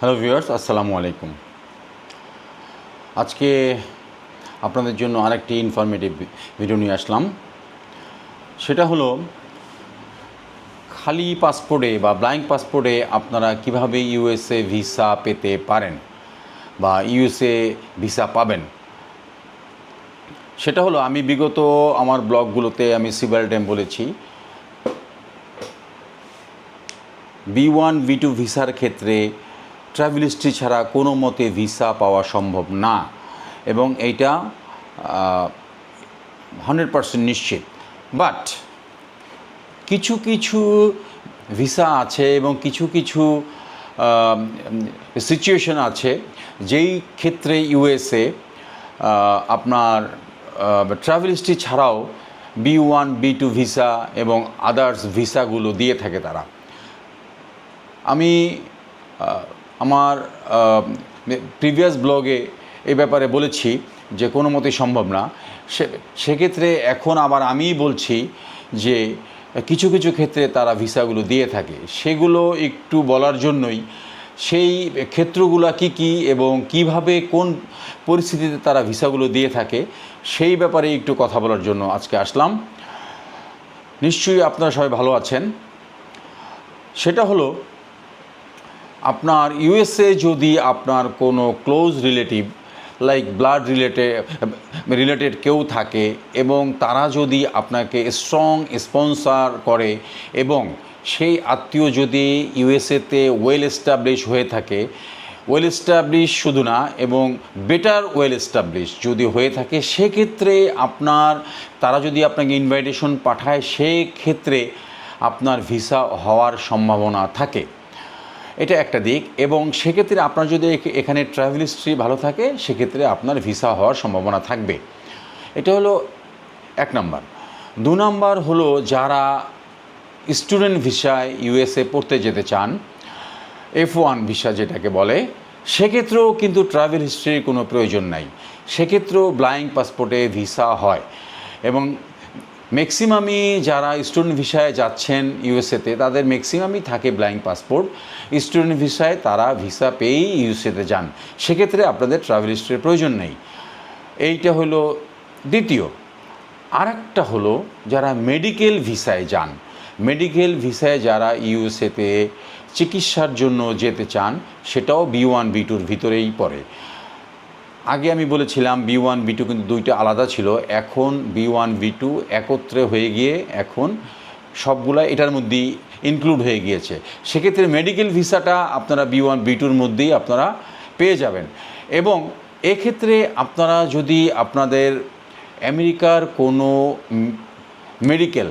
Hello viewers আসসালামু আলাইকুম আজকে আপনাদের জন্য আরেকটি ইনফরমেটিভ ভিডিও নিয়ে আসলাম। সেটা হলো, খালি পাসপোর্টে বা ব্লাইঙ্ক পাসপোর্টে আপনারা কীভাবে ইউএসএ ভিসা পেতে পারেন বা ইউএসএ ভিসা পাবেন? সেটা হলো, আমি বিগত আমার ব্লগগুলোতে আমি সিভার টাইম বলেছি বি ওয়ান বি টু ভিসার ক্ষেত্রে ট্রাভেল হিস্ট্রি ছাড়া কোনো মতে ভিসা পাওয়া সম্ভব না। এবং এইটা হান্ড্রেড পারসেন্ট নিশ্চিত। বাট, কিছু কিছু ভিসা আছে এবং কিছু কিছু সিচুয়েশন আছে যেই ক্ষেত্রে ইউএসএ আপনার ট্রাভেল হিস্ট্রি ছাড়াও B one B two visa এবং আদার্স ভিসাগুলো দিয়ে থাকে তারা। আমি আমার প্রিভিয়াস ব্লগে এই ব্যাপারে বলেছি যে কোনো মতেই সম্ভব না। সে, সেক্ষেত্রে এখন আবার আমিই বলছি যে কিছু কিছু ক্ষেত্রে তারা ভিসাগুলো দিয়ে থাকে। সেগুলো একটু বলার জন্যই সেই ক্ষেত্রগুলো কি কি এবং কীভাবে কোন পরিস্থিতিতে তারা ভিসাগুলো দিয়ে থাকে সেই ব্যাপারে একটু কথা বলার জন্য আজকে আসলাম। নিশ্চয়ই আপনারা সবাই ভালো আছেন। সেটা হলো আপনার ইউএসএ যদি আপনার কোনো close relative like blood related related কেউ থাকে এবং তারা যদি আপনাকে স্ট্রং স্পন্সার করে এবং সেই আত্মীয় যদি ইউএসএতে ওয়েল এস্টাবলিশ হয়ে থাকে ওয়েল এস্টাবলিশ শুধু না, এবং বেটার ওয়েল এস্টাবলিশ যদি হয়ে থাকে, সেক্ষেত্রে আপনার, তারা যদি আপনাকে ইনভাইটেশন পাঠায়, সেক্ষেত্রে আপনার ভিসা হওয়ার সম্ভাবনা থাকে। এটা একটা দিক এবং সেক্ষেত্রে আপনার যদি এখানে ট্রাভেল হিস্ট্রি ভালো থাকে, সেক্ষেত্রে আপনার ভিসা হওয়ার সম্ভাবনা থাকবে। এটা হলো এক নাম্বার। দু নাম্বার হলো যারা স্টুডেন্ট ভিসায় ইউএসএ পড়তে যেতে চান এফ ওয়ান ভিসা যেটাকে বলে, সেক্ষেত্রেও কিন্তু ট্রাভেল হিস্ট্রির কোনো প্রয়োজন নাই। সেক্ষেত্রেও ব্লাইং পাসপোর্টে ভিসা হয় এবং ম্যাক্সিমামই যারা স্টুডেন্ট ভিসায় যাচ্ছেন ইউএসএতে, তাদের ম্যাক্সিমামই থাকে ব্লাইং পাসপোর্ট। স্টুডেন্ট ভিসায় তারা ভিসা পেয়েই ইউএসএতে যান। সেক্ষেত্রে আপনাদের ট্রাভেল হিস্ট্রির প্রয়োজন নেই। এইটা হলো দ্বিতীয়। আরেকটা হলো যারা মেডিকেল ভিসায় যান। মেডিকেল ভিসায় যারা ইউএসএতে চিকিৎসার জন্য যেতে চান, সেটাও বি ওয়ান, বি টুর ভিতরেই পড়ে। আগে আমি বলেছিলাম বি ওয়ান বি টু কিন্তু দুইটা আলাদা ছিল। এখন বি ওয়ান বি টু একত্রে হয়ে গিয়ে এখন সবগুলা এটার মধ্যেই ইনক্লুড হয়ে গিয়েছে। সেক্ষেত্রে মেডিকেল ভিসাটা আপনারা বি ওয়ান বি টুর মধ্যেই আপনারা পেয়ে যাবেন। এবং এক্ষেত্রে আপনারা যদি আপনাদের আমেরিকার কোনো মেডিকেল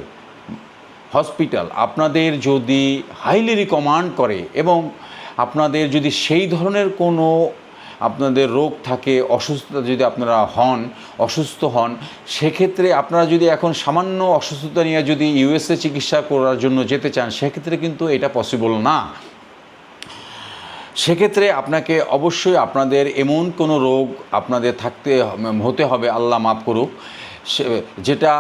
হসপিটাল আপনাদের যদি হাইলি রিকমান্ড করে এবং আপনাদের যদি সেই ধরনের কোনো আপনাদের রোগ থাকে, অসুস্থতা যদি আপনারা হন, অসুস্থ হন, সেক্ষেত্রে আপনারা যদি এখন সামান্য অসুস্থতা নিয়ে যদি ইউএসএ চিকিৎসা করার জন্য যেতে চান, সেক্ষেত্রে কিন্তু এটা পসিবল না। সেক্ষেত্রে আপনাকে অবশ্যই আপনাদের এমন কোনো রোগ আপনাদের থাকতে হতে হবে, আল্লাহ মাফ করুক যেটা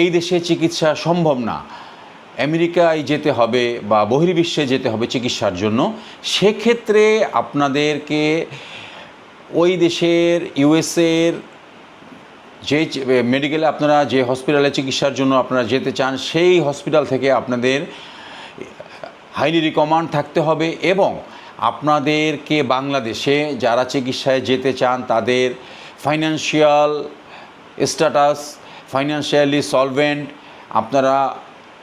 এই দেশে চিকিৎসা সম্ভব না। আমেরিকায় যেতে হবে বা বহির্বিশ্বে যেতে হবে চিকিৎসার জন্য, সেক্ষেত্রে আপনাদেরকে ওই দেশের, ইউএসএর যে মেডিকেলে আপনারা যে হসপিটালে চিকিৎসার জন্য আপনারা যেতে চান, সেই হসপিটাল থেকে আপনাদের হাইলি রিকমান্ড থাকতে হবে এবং আপনাদেরকে বাংলাদেশে যারা চিকিৎসায় যেতে চান, তাদের ফাইন্যান্সিয়াল স্ট্যাটাস, ফাইন্যান্সিয়ালি সলভেন্ট আপনারা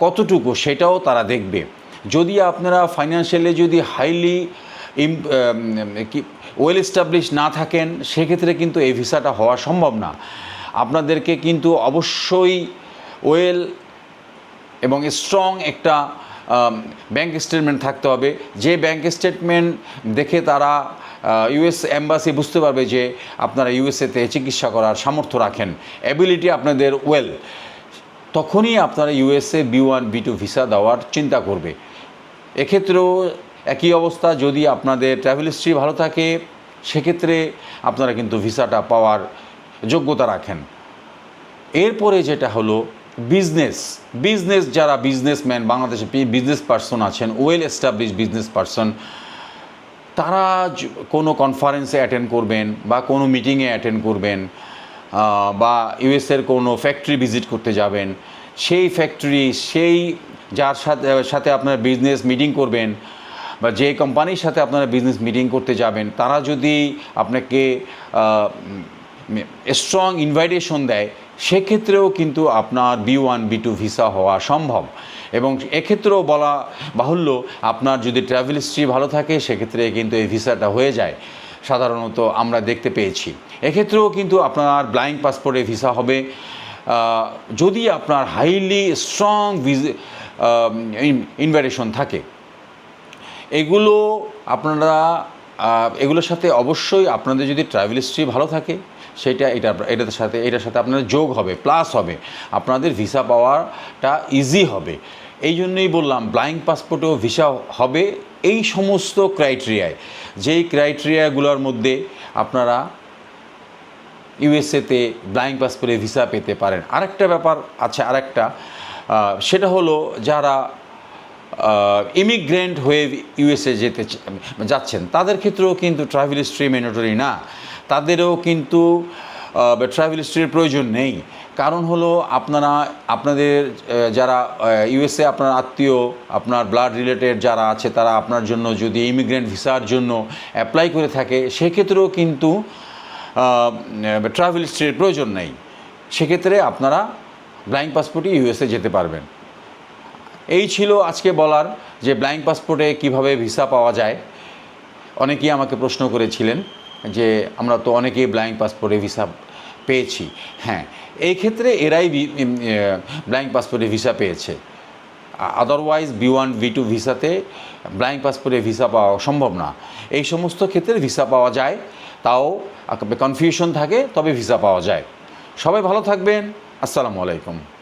কতটুকু সেটাও তারা দেখবে। যদি আপনারা ফাইন্যান্সিয়ালি যদি হাইলি ওয়েল এস্টাবলিশ না থাকেন, সেক্ষেত্রে কিন্তু এই ভিসাটা হওয়া সম্ভব না। আপনাদেরকে কিন্তু অবশ্যই ওয়েল এবং স্ট্রং একটা ব্যাংক স্টেটমেন্ট থাকতে হবে। যে ব্যাংক স্টেটমেন্ট দেখে তারা ইউএস অ্যাম্বাসি বুঝতে পারবে যে আপনারা ইউএসএতে চিকিৎসা করার সামর্থ্য রাখেন। অ্যাবিলিটি আপনাদের ওয়েল তখনই আপনারা USA B one B two visa দেওয়ার চিন্তা করবে। এক্ষেত্রেও একই অবস্থা, যদি আপনাদের ট্রাভেল হিস্ট্রি ভালো থাকে, সেক্ষেত্রে আপনারা কিন্তু ভিসাটা পাওয়ার যোগ্যতা রাখেন। এরপরে যেটা হলো বিজনেস বিজনেস যারা বিজনেসম্যান বাংলাদেশে বিজনেস পার্সন আছেন ওয়েল এস্টাবলিশ বিজনেস পার্সন তারা কোনো কনফারেন্সে অ্যাটেন্ড করবেন বা কোনো মিটিংয়ে অ্যাটেন্ড করবেন বা ইউএসের কোনো ফ্যাক্টরি ভিজিট করতে যাবেন। সেই ফ্যাক্টরি সেই যার সাথে সাথে আপনার বিজনেস মিটিং করবেন বা যে কোম্পানির সাথে আপনারা বিজনেস মিটিং করতে যাবেন, তারা যদি আপনাকে স্ট্রং ইনভাইটেশন দেয়, সেক্ষেত্রেও কিন্তু আপনার B one B two visa হওয়া সম্ভব। এবং এক্ষেত্রেও বলা বাহুল্য, আপনার যদি ট্রাভেল হিস্ট্রি ভালো থাকে, সেক্ষেত্রে কিন্তু এই ভিসাটা হয়ে যায়। সাধারণত আমরা দেখতে পেয়েছি। এক্ষেত্রেও কিন্তু আপনার ব্লাইন্ড পাসপোর্টে ভিসা হবে। যদি আপনার হাইলি স্ট্রং ইনভাইটেশন থাকে এগুলো আপনারা এগুলোর সাথে অবশ্যই আপনাদের যদি ট্রাভেল হিস্ট্রি ভালো থাকে, সেটা এটা এটার সাথে এটার সাথে আপনাদের যোগ হবে প্লাস হবে। আপনাদের ভিসা পাওয়াটা ইজি হবে। এই জন্যই বললাম ব্লাইং পাসপোর্টেও ভিসা হবে এই সমস্ত ক্রাইটেরিয়ায় যেই ক্রাইটেরিয়াগুলোর মধ্যে আপনারা ইউএসএতে ব্লাইং পাসপোর্টে ভিসা পেতে পারেন। আরেকটা ব্যাপার আছে, আরেকটা সেটা হলো যারা ইমিগ্রেন্ট হয়ে ইউএসএ যেতে যাচ্ছেন, তাদের ক্ষেত্রেও কিন্তু ট্রাভেল হিস্ট্রি ম্যান্ডেটরি না। তাদেরও কিন্তু ট্রাভেল হিস্ট্রির প্রয়োজন নেই। কারণ হলো আপনারা, আপনাদের যারা ইউএসএ আপনার আত্মীয়, আপনার ব্লাড রিলেটেড যারা আছে, তারা আপনার জন্য যদি ইমিগ্রেন্ট ভিসার জন্য অ্যাপ্লাই করে থাকে, সেক্ষেত্রেও কিন্তু ট্রাভেল হিস্ট্রির প্রয়োজন নেই। সেক্ষেত্রে আপনারা ব্লাইন্ড পাসপোর্টে ইউএসএ যেতে পারবেন। এই ছিল আজকে বলার যে ব্লাইন্ড পাসপোর্টে কীভাবে ভিসা পাওয়া যায়। অনেকেই আমাকে প্রশ্ন করেছিলেন যে আমরা তো অনেকেই ব্লাইন্ড পাসপোর্টে ভিসা পেয়েছি। হ্যাঁ এই ক্ষেত্রে এরাই ব্লাইন্ড পাসপোর্টে ভিসা পেয়েছে। Otherwise B one B two ভিসাতে blind পাসপোর্টে ভিসা পাওয়া সম্ভব না। এই সমস্ত ক্ষেত্রে ভিসা পাওয়া যায়, তাও কনফিউশন থাকে, তবে ভিসা পাওয়া যায়। সবাই ভালো থাকবেন। আসসালামু আলাইকুম।